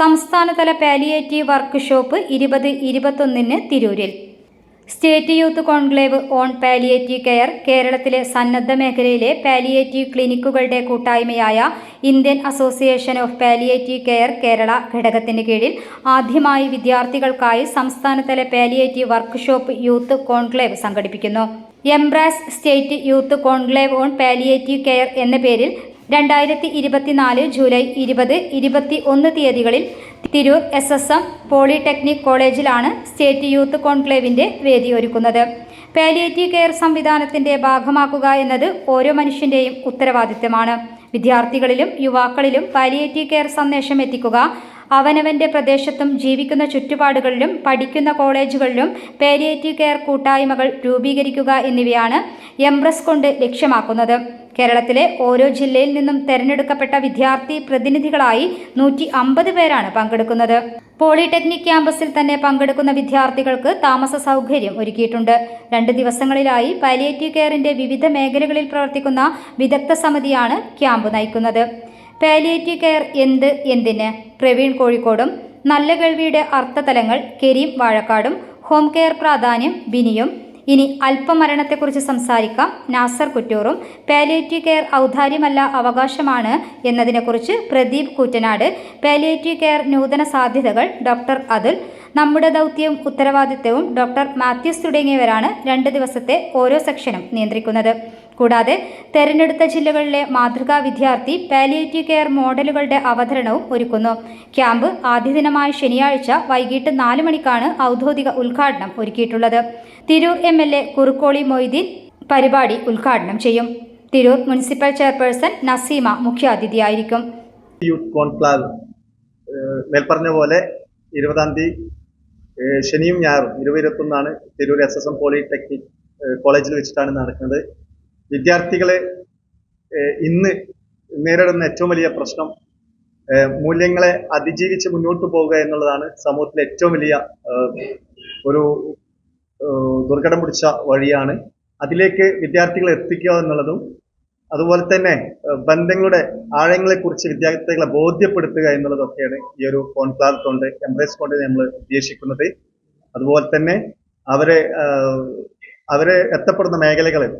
സംസ്ഥാനതല palliative workshop ഇരുപത് ഇരുപത്തൊന്നിന് തിരൂരിൽ. State youth conclave on palliative care കേരളത്തിലെ സന്നദ്ധ മേഖലയിലെ പാലിയേറ്റീവ് ക്ലിനിക്കുകളുടെ കൂട്ടായ്മയായ Indian association of palliative care Kerala ഘടകത്തിന് കീഴിൽ ആദ്യമായി വിദ്യാർത്ഥികൾക്കായി സംസ്ഥാനതല പാലിയേറ്റീവ് വർക്ക്ഷോപ്പ് യൂത്ത് കോൺക്ലേവ് സംഘടിപ്പിക്കുന്നു. Embrace state youth conclave on palliative care എന്ന പേരിൽ രണ്ടായിരത്തി ഇരുപത്തിനാല് ജൂലൈ ഇരുപത് ഇരുപത്തി ഒന്ന് തീയതികളിൽ Tirur S S M polytechnic കോളേജിലാണ് സ്റ്റേറ്റ് യൂത്ത് കോൺക്ലേവിന്റെ വേദി ഒരുക്കുന്നത് പാലിയേറ്റീവ് കെയർ സംവിധാനത്തിന്റെ ഭാഗമാക്കുക എന്നത് ഓരോ മനുഷ്യന്റെയും ഉത്തരവാദിത്തമാണ് വിദ്യാർത്ഥികളിലും യുവാക്കളിലും പാലിയേറ്റീവ് കെയർ സന്ദേശം എത്തിക്കുക അവനവന്റെ പ്രദേശത്തും ജീവിക്കുന്ന ചുറ്റുപാടുകളിലും പഠിക്കുന്ന കോളേജുകളിലും പാലിയേറ്റീവ് കെയർ കൂട്ടായ്മകൾ രൂപീകരിക്കുക എന്നിവയാണ് എംപ്രസ് കൊണ്ട് ലക്ഷ്യമാക്കുന്നത്. കേരളത്തിലെ ഓരോ ജില്ലയിൽ നിന്നും തെരഞ്ഞെടുക്കപ്പെട്ട വിദ്യാർത്ഥി പ്രതിനിധികളായി നൂറ്റി അമ്പത് പേരാണ് പങ്കെടുക്കുന്നത്. പോളിടെക്നിക് ക്യാമ്പസിൽ തന്നെ പങ്കെടുക്കുന്ന വിദ്യാർത്ഥികൾക്ക് താമസ സൗകര്യം ഒരുക്കിയിട്ടുണ്ട്. രണ്ട് ദിവസങ്ങളിലായി പാലിയേറ്റീവ് കെയറിന്റെ വിവിധ മേഖലകളിൽ പ്രവർത്തിക്കുന്ന വിദഗ്ധ സമിതിയാണ് ക്യാമ്പ് നയിക്കുന്നത്. പാലിയേറ്റീവ് കെയർ എന്ത് എന്തിന്? പ്രവീൺ കോഴിക്കോടും നല്ല കേൾവിയുടെ അർത്ഥതലങ്ങൾ കരീം വാഴക്കാടും ഹോം കെയർ പ്രാധാന്യം ബിനിയും ഇനി അല്പമരണത്തെക്കുറിച്ച് സംസാരിക്കാം. നാസർ കുറ്റൂറും പാലിയേറ്റീവ് കെയർ ഔദാര്യമല്ല അവകാശമാണ് എന്നതിനെക്കുറിച്ച് പ്രദീപ് കൂറ്റനാട് പാലിയേറ്റീവ് കെയർ നൂതന സാധ്യതകൾ ഡോക്ടർ അതുൽ നമ്മുടെ ദൗത്യവും ഉത്തരവാദിത്തവും ഡോക്ടർ മാത്യൂസ് തുടങ്ങിയവരാണ് രണ്ട് ദിവസത്തെ ഓരോ സെക്ഷനും നിയന്ത്രിക്കുന്നത്. കൂടാതെ തെരഞ്ഞെടുത്ത ജില്ലകളിലെ മാതൃകാ വിദ്യാർത്ഥി പാലിയേറ്റീവ് കെയർ മോഡലുകളുടെ അവതരണവും ഒരുക്കുന്നു. ക്യാമ്പ് ആദ്യ ദിനമായ ശനിയാഴ്ച വൈകിട്ട് നാല് മണിക്കാണ് ഔദ്യോഗിക ഉദ്ഘാടനം ഒരുക്കിയിട്ടുള്ളത്. Tirur M L A Kurukkoli Moideen പരിപാടി ഉദ്ഘാടനം ചെയ്യും. തിരൂർ മുനിസിപ്പൽ ചെയർപേഴ്സൺ നസീമ മുഖ്യാതിഥിയായിരിക്കും. യൂത്ത് കോൺക്ലാവ് മേൽപ്പറഞ്ഞ പോലെ ഇരുപതാം തീയതി ശനിയും ഞായറും ഇരുപത് ഇരുപത്തൊന്നാണ് Tirur S S M polytechnic കോളേജിൽ വെച്ചിട്ടാണ് നടക്കുന്നത്. വിദ്യാർത്ഥികളെ ഇന്ന് നേരിടുന്ന ഏറ്റവും വലിയ പ്രശ്നം മൂല്യങ്ങളെ അതിജീവിച്ച് മുന്നോട്ട് പോവുക എന്നുള്ളതാണ് സമൂഹത്തിലെ ഏറ്റവും വലിയ ഒരു ദുർഘടം പിടിച്ച വഴിയാണ്. അതിലേക്ക് വിദ്യാർത്ഥികളെ എത്തിക്കുക എന്നുള്ളതും അതുപോലെ തന്നെ ബന്ധങ്ങളുടെ ആഴങ്ങളെക്കുറിച്ച് വിദ്യാർത്ഥികളെ ബോധ്യപ്പെടുത്തുക എന്നുള്ളതൊക്കെയാണ് ഈ ഒരു കോൺക്ലാവ് കൊണ്ട് എംബ്രേസ് കൊണ്ട് നമ്മൾ ഉദ്ദേശിക്കുന്നത്. അതുപോലെ തന്നെ അവരെ അവരെ എത്തപ്പെടുന്ന മേഖലകളിൽ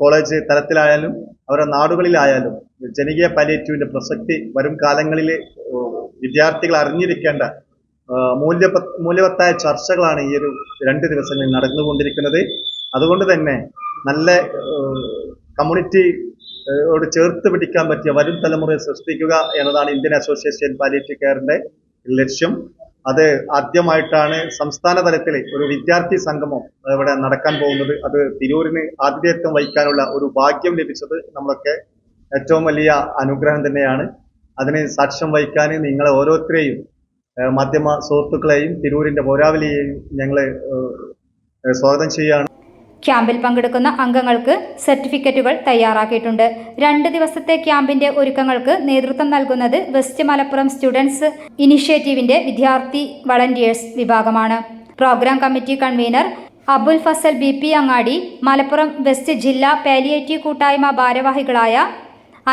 കോളേജ് തലത്തിലായാലും അവരുടെ നാടുകളിലായാലും ജനകീയ പാലിയേറ്റീവിന്റെ പ്രസക്തി വരും കാലങ്ങളിൽ വിദ്യാർത്ഥികൾ അറിഞ്ഞിരിക്കേണ്ട മൂല്യ മൂല്യവത്തായ ചർച്ചകളാണ് ഈ ഒരു രണ്ട് ദിവസങ്ങളിൽ നടന്നുകൊണ്ടിരിക്കുന്നത്. അതുകൊണ്ട് തന്നെ നല്ല കമ്മ്യൂണിറ്റി ോട് ചേർത്ത് പിടിക്കാൻ പറ്റിയ വരും തലമുറയെ സൃഷ്ടിക്കുക എന്നതാണ് ഇന്ത്യൻ അസോസിയേഷൻ പാലിയേറ്റീവ് കെയറിന്റെ ലക്ഷ്യം. അത് ആദ്യമായിട്ടാണ് സംസ്ഥാന തലത്തിൽ ഒരു വിദ്യാർത്ഥി സംഗമം ഇവിടെ നടക്കാൻ പോകുന്നത്. അത് തിരൂരിന് ആതിഥേയത്വം വഹിക്കാനുള്ള ഒരു ഭാഗ്യം ലഭിച്ചത് നമ്മളൊക്കെ ഏറ്റവും വലിയ അനുഗ്രഹം തന്നെയാണ്. അതിന് സാക്ഷ്യം വഹിക്കാൻ നിങ്ങളെ ഓരോരുത്തരെയും മാധ്യമ സുഹൃത്തുക്കളെയും തിരൂരിന്റെ പൗരാവലിയെയും ഞങ്ങൾ സ്വാഗതം ചെയ്യുകയാണ്. ക്യാമ്പിൽ പങ്കെടുക്കുന്ന അംഗങ്ങൾക്ക് സർട്ടിഫിക്കറ്റുകൾ തയ്യാറാക്കിയിട്ടുണ്ട്. രണ്ട് ദിവസത്തെ ക്യാമ്പിന്റെ ഒരുക്കങ്ങൾക്ക് നേതൃത്വം നൽകുന്നത് വെസ്റ്റ് മലപ്പുറം സ്റ്റുഡൻസ് ഇനിഷ്യേറ്റീവിന്റെ വിദ്യാർത്ഥി വളണ്ടിയേഴ്സ് വിഭാഗമാണ്. Programme committee convener Abul Fazal B P Angadi Malappuram west ജില്ലാ പാലിയേറ്റീവ് കൂട്ടായ്മ ഭാരവാഹികളായ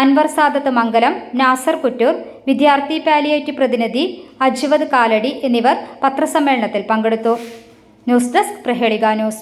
അൻവർ സാദത്ത് മംഗലം നാസർ കുറ്റൂർ വിദ്യാർത്ഥി പാലിയേറ്റീവ് പ്രതിനിധി അജ്വദ് കാലടി എന്നിവർ പത്രസമ്മേളനത്തിൽ പങ്കെടുത്തു. News desk Prahelika news.